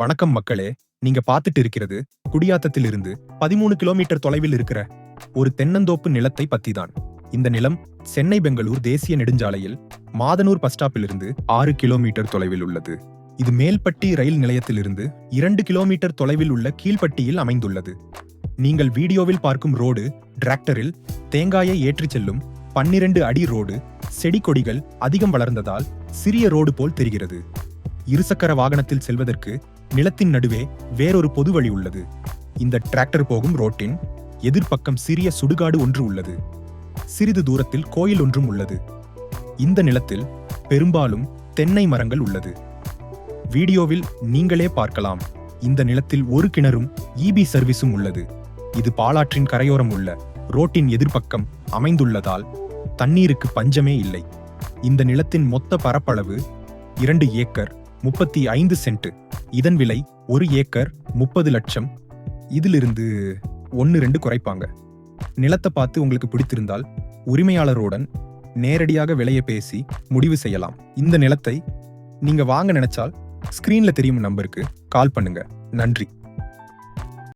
வணக்கம் மக்களே நீங்க பாத்துட்டு இருக்கிறது குடியாத்தத்திலிருந்து பதிமூணு கிலோமீட்டர் தொலைவில் இருக்கிற ஒரு தென்னந்தோப்பு நிலத்தை பத்தி தான் இந்த நிலம் சென்னை பெங்களூர் தேசிய நெடுஞ்சாலையில் மாதனூர் பஸ் ஸ்டாப்பிலிருந்து ஆறு கிலோமீட்டர் தொலைவில் உள்ளது. இது மேல்பட்டி ரயில் நிலையத்திலிருந்து இரண்டு கிலோமீட்டர் தொலைவில் உள்ள கீழ்பட்டியில் அமைந்துள்ளது. நீங்கள் வீடியோவில் பார்க்கும் ரோடு டிராக்டரில் தேங்காயை ஏற்றிச் செல்லும் பன்னிரண்டு அடி ரோடு செடி கொடிகள் அதிகம் வளர்ந்ததால் சிறிய ரோடு போல் தெரிகிறது. இருசக்கர வாகனத்தில் செல்வதற்கு நிலத்தின் நடுவே வேறொரு பொது வழி உள்ளது. இந்த டிராக்டர் போகும் ரோட்டின் எதிர்ப்பக்கம் சிறிய சுடுகாடு ஒன்று உள்ளது. சிறிது தூரத்தில் கோயில் ஒன்றும் உள்ளது. இந்த நிலத்தில் பெரும்பாலும் தென்னை மரங்கள் உள்ளது. வீடியோவில் நீங்களே பார்க்கலாம். இந்த நிலத்தில் ஒரு கிணறும் இபி சர்வீஸும் உள்ளது. இது பாலாற்றின் கரையோரம் உள்ள ரோட்டின் எதிர்ப்பக்கம் அமைந்துள்ளதால் தண்ணீருக்கு பஞ்சமே இல்லை. இந்த நிலத்தின் மொத்த பரப்பளவு இரண்டு ஏக்கர். முப்பத்தி ஐந்து சென்ட். இதன் விலை ஒரு ஏக்கர் முப்பது லட்சம். இதிலிருந்து ஒன்று ரெண்டு குறைப்பாங்க. நிலத்தை பார்த்து உங்களுக்கு பிடித்திருந்தால் உரிமையாளருடன் நேரடியாக விலையை பேசி முடிவு செய்யலாம். இந்த நிலத்தை நீங்க வாங்க நினைச்சால் ஸ்கிரீன்ல தெரியும் நம்பருக்கு கால் பண்ணுங்க. நன்றி.